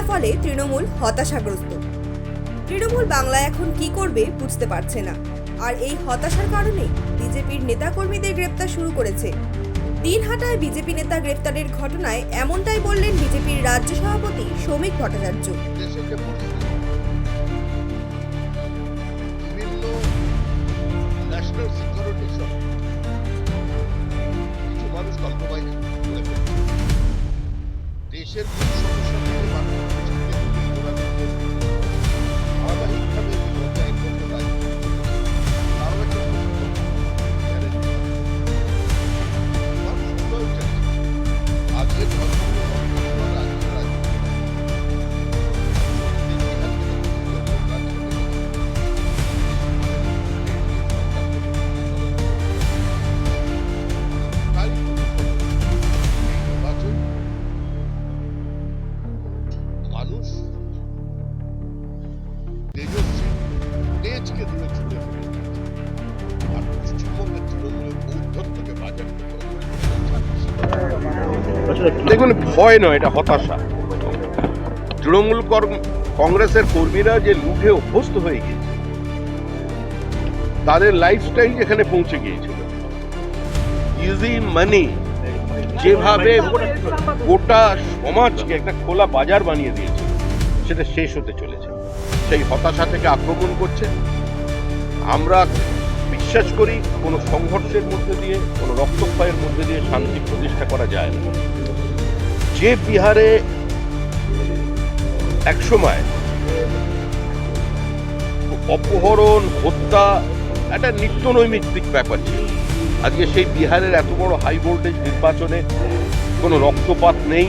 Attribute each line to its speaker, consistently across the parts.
Speaker 1: ফলে তৃণমূল হতাশাগ্রস্ত। তৃণমূল বাংলা এখন কি করবে বুঝতে পারছে না। আর এই হতাশার কারণে বিজেপির নেতাকর্মীদের গ্রেপ্তার শুরু করেছে। দিনহাটায় বিজেপি নেতা গ্রেপ্তারের ঘটনায় এমনটাই বললেন বিজেপির রাজ্য সভাপতি শ্রমিক ভট্টাচার্য।
Speaker 2: দেশের
Speaker 3: দেখুন, ভয় নয়, এটা হতাশা। তৃণমূল কংগ্রেসের কর্মীরা যে লুঠে অভ্যস্ত হয়ে গিয়েছে, তাদের লাইফস্টাইল যেখানে পৌঁছে গিয়েছিল। ইজি মানি যেভাবে গোটা সমাজকে একটা খোলা বাজার বানিয়ে দিয়েছে সেটা শেষ হতে চলেছে। সেই হতাশা থেকে আক্রমণ করছে। আমরা বিশ্বাস করি কোনো সংঘর্ষের মধ্যে দিয়ে, কোনো রক্তক্ষয়ের মধ্যে দিয়ে শান্তি প্রতিষ্ঠা করা যায় না। যে বিহারে একসময় অপহরণ, হত্যা একটা নিত্য নৈমিত্তিক ব্যাপার ছিল। আজকে সেই বিহারের এত বড় হাই ভোল্টেজ নির্বাচনে কোনো রক্তপাত নেই।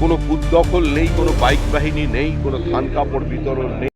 Speaker 3: কোনো বুথ দখল নেই কোনো বাইক বাহিনী নেই কোনো ধান কাপড় বিতরণ নেই।